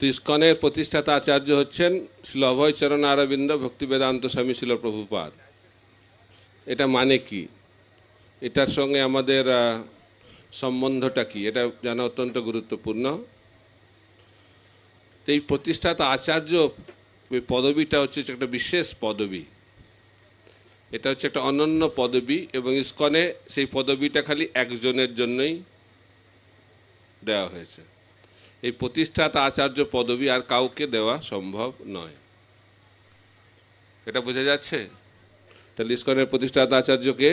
তো ইস্কনের প্রতিষ্ঠাতা আচার্য হচ্ছেন শিল অভয়চরণ আরবিন্দ ভক্তি বেদান্ত স্বামী শিল প্রভুপাদ। এটা মানে কি? এটার সঙ্গে আমাদের সম্বন্ধটা কি? এটা জানা অত্যন্ত গুরুত্বপূর্ণ। তো এই প্রতিষ্ঠাতা আচার্য এই পদবিটা হচ্ছে একটা বিশেষ পদবী। এটা হচ্ছে একটা অনন্য পদবী এবং ইস্কনে সেই পদবিটা খালি একজনের জন্যই দেওয়া হয়েছে। এই প্রতিষ্ঠাতা আচার্য পদবী আর কাউকে দেওয়া সম্ভব নয়। এটা বোঝা যাচ্ছে? তাহলে ইস্কনের প্রতিষ্ঠাতা আচার্যকে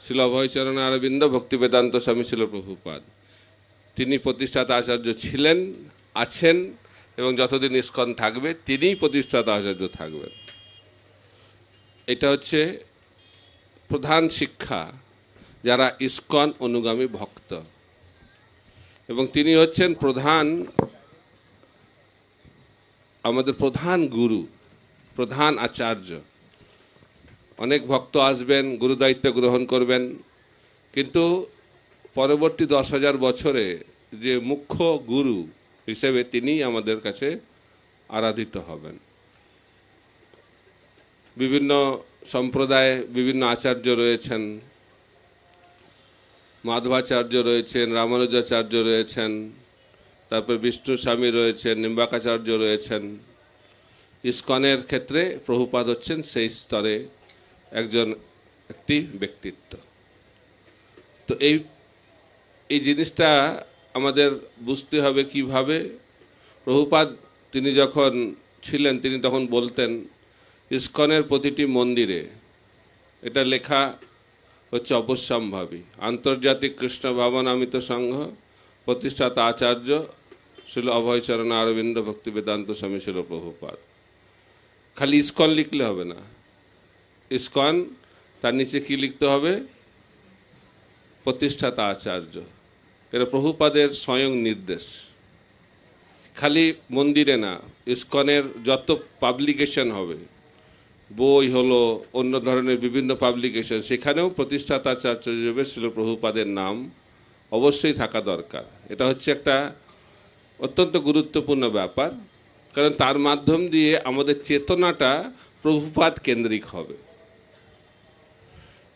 শিল অভয়চরণ অরবিন্দ ভক্তি বেদান্ত স্বামী ছিল প্রভুপাদ। তিনি প্রতিষ্ঠাতা আচার্য ছিলেন, আছেন এবং যতদিন ইস্কন থাকবে, তিনিই প্রতিষ্ঠাতা আচার্য থাকবেন। এটা হচ্ছে প্রধান শিক্ষা, যারা ইস্কন অনুগামী ভক্ত। এবং তিনি হচ্ছেন প্রধান, আমাদের প্রধান গুরু, প্রধান আচার্য। অনেক ভক্ত আসবেন গুরুদায়িত্ব গ্রহণ করবেন, কিন্তু পরবর্তী দশ হাজার বছরে যে মুখ্য গুরু হিসেবে তিনি আমাদের কাছে আরাধিত হবেন। বিভিন্ন সম্প্রদায়ে বিভিন্ন আচার্য রয়েছেন মাধবাচার্য রয়েছেন, রামানুজাচার্য রয়েছেন, তারপর বিষ্ণু স্বামী রয়েছেন, নিম্বাকাচার্য রয়েছেন। ইস্কনের ক্ষেত্রে প্রভুপাদ হচ্ছেন সেই স্তরে একজন একটি ব্যক্তিত্ব। তো এই এই জিনিসটা আমাদের বুঝতে হবে কীভাবে। প্রভুপাদ তিনি যখন ছিলেন, তিনি তখন বলতেন, ইস্কনের প্রতিটি মন্দিরে, এটা লেখা হচ্ছে অবশ্যম্ভাবী। আন্তর্জাতিক কৃষ্ণ ভাবনামিত সংঘ, প্রতিষ্ঠাতা আচার্য ছিল অভয়চরণ অরবিন্দ ভক্তি বেদান্ত স্বামী ছিল প্রভুপাদ। খালি ইস্কন লিখলে হবে না। ইস্কন, তার নিচে কি লিখতে হবে? প্রতিষ্ঠাতা আচার্য। এটা প্রভুপাদের স্বয়ং নির্দেশ। খালি মন্দিরে না, ইস্কনের যত পাবলিকেশন হবে বই হলো অন্য ধরনের বিভিন্ন পাবলিকেশন সেখানেও প্রতিষ্ঠাতা আচার্য হিসেবে ছিল প্রভুপাদের নাম অবশ্যই থাকা দরকার। এটা হচ্ছে একটা অত্যন্ত গুরুত্বপূর্ণ ব্যাপার, কারণ তার মাধ্যম দিয়ে আমাদের চেতনাটা প্রভুপাত কেন্দ্রিক হবে।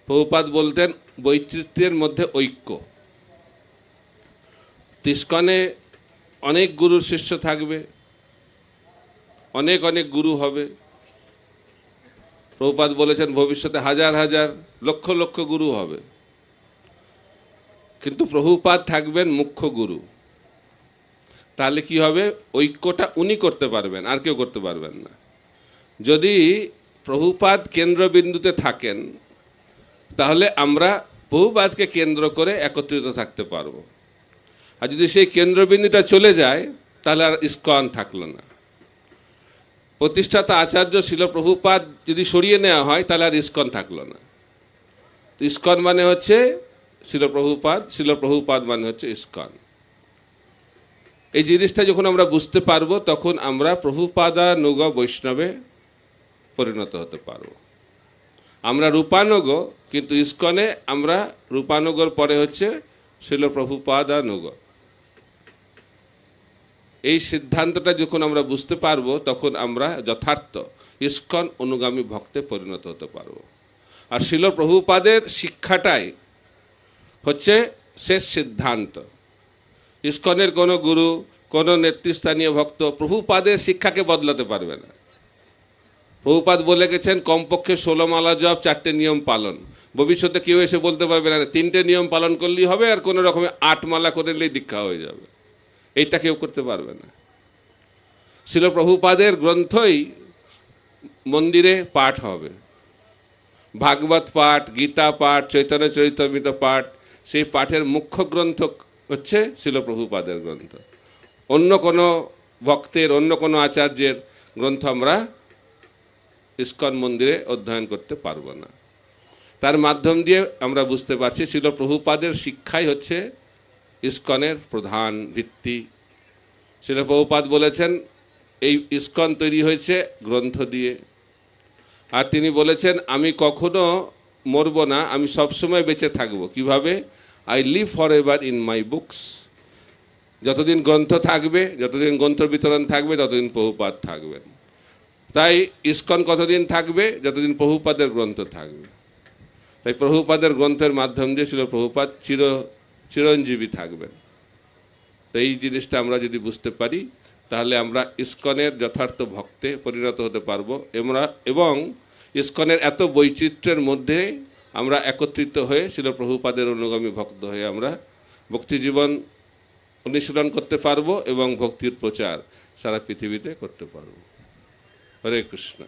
প্রভুপাত বলতেন, বৈচিত্র্যের মধ্যে ঐক্য। তিস্কনে অনেক গুরুর শিষ্য থাকবে, অনেক অনেক গুরু হবে। প্রভুপাদ বলেছেন, ভবিষ্যতে হাজার হাজার লক্ষ লক্ষ গুরু হবে। কিন্তু প্রভুপাত থাকবেন মুখ্য গুরু। তাহলে কি হবে? ঐক্যটা উনি করতে পারবেন, আর কেউ করতে পারবেন না। যদি প্রভুপাদ কেন্দ্রবিন্দুতে থাকেন, তাহলে আমরা প্রভুপাদকে কেন্দ্র করে একত্রিত থাকতে পারব। আর যদি সেই কেন্দ্রবিন্দুটা চলে যায়, তাহলে আর ইস্কন থাকল না। প্রতিষ্ঠাতা আচার্য ছিল প্রভুপাদ যদি সরিয়ে নেওয়া হয়, তাহলে আর ইস্কন থাকল না। তো ইস্কন মানে হচ্ছে ছিল প্রভুপাদ মানে হচ্ছে ইস্কন। এই জিনিসটা যখন আমরা বুঝতে পারব, তখন আমরা প্রভুপাদা নুগ বৈষ্ণবে পরিণত হতে পারব। আমরা রূপানুগ, কিন্তু ইস্কনে আমরা রূপানুগর পরে হচ্ছে ছিল প্রভুপাদা এই সিদ্ধান্তটা যখন আমরা বুঝতে পারব, তখন আমরা যথার্থ ইস্কন অনুগামী ভক্তে পরিণত হতে পারব। আর শিল প্রভুপাদের শিক্ষাটাই হচ্ছে শেষ সিদ্ধান্ত। ইস্কনের কোনো গুরু, কোনো নেতৃস্থানীয় ভক্ত প্রভুপাদের শিক্ষাকে বদলাতে পারবে না। প্রভুপাদ বলে গেছেন, কমপক্ষে ষোলো মালা জপ, চারটে নিয়ম পালন। ভবিষ্যতে কেউ এসে বলতে পারবে না, তিনটে নিয়ম পালন করলেই হবে, আর কোনো রকমে আট মালা করে নিলেই দীক্ষা হয়ে যাবে। এইটা কেউ করতে পারবে না। শিল প্রভুপাদের গ্রন্থই মন্দিরে পাঠ হবে। ভাগবত পাঠ, গীতা পাঠ, চৈতন্য চরিতামৃত পাঠ, সেই পাঠের মুখ্য গ্রন্থ হচ্ছে শিল প্রভুপাদের গ্রন্থ। অন্য কোনো ভক্তের, অন্য কোনো আচার্যের গ্রন্থ আমরা ইস্কন মন্দিরে অধ্যয়ন করতে পারব না। তার মাধ্যম দিয়ে আমরা বুঝতে পারছি শিল প্রভুপাদের শিক্ষাই হচ্ছে ইস্কনের প্রধান ভিত্তি। শিল প্রভুপাদ বলেছেন, এই ইস্কন তৈরি হয়েছে গ্রন্থ দিয়ে। আর তিনি বলেছেন, আমি কখনো মরব না, আমি সবসময় বেঁচে থাকব। কীভাবে? I live for ever in my books যতদিন গ্রন্থ থাকবে, যতদিন গ্রন্থ বিতরণ থাকবে, ততদিন প্রভুপাদ থাকবেন তাই ইস্কন কতদিন থাকবে? যতদিন প্রভুপাদের গ্রন্থ থাকবে। তাই প্রভুপাদের গ্রন্থের মাধ্যম দিয়ে ছিল প্রভুপাদ চির চিরঞ্জীবী থাকবেন। তো এই জিনিসটা আমরা যদি বুঝতে পারি, তাহলে আমরা ইস্কনের যথার্থ ভক্তে পরিণত হতে পারব। আমরা এবং ইস্কনের এত বৈচিত্র্যের মধ্যে আমরা একত্রিত হয়ে ছিল প্রভুপাদের অনুগামী ভক্ত হয়ে আমরা ভক্তিজীবন অনুশীলন করতে পারব এবং ভক্তির প্রচার সারা পৃথিবীতে করতে পারব। হরে কৃষ্ণ।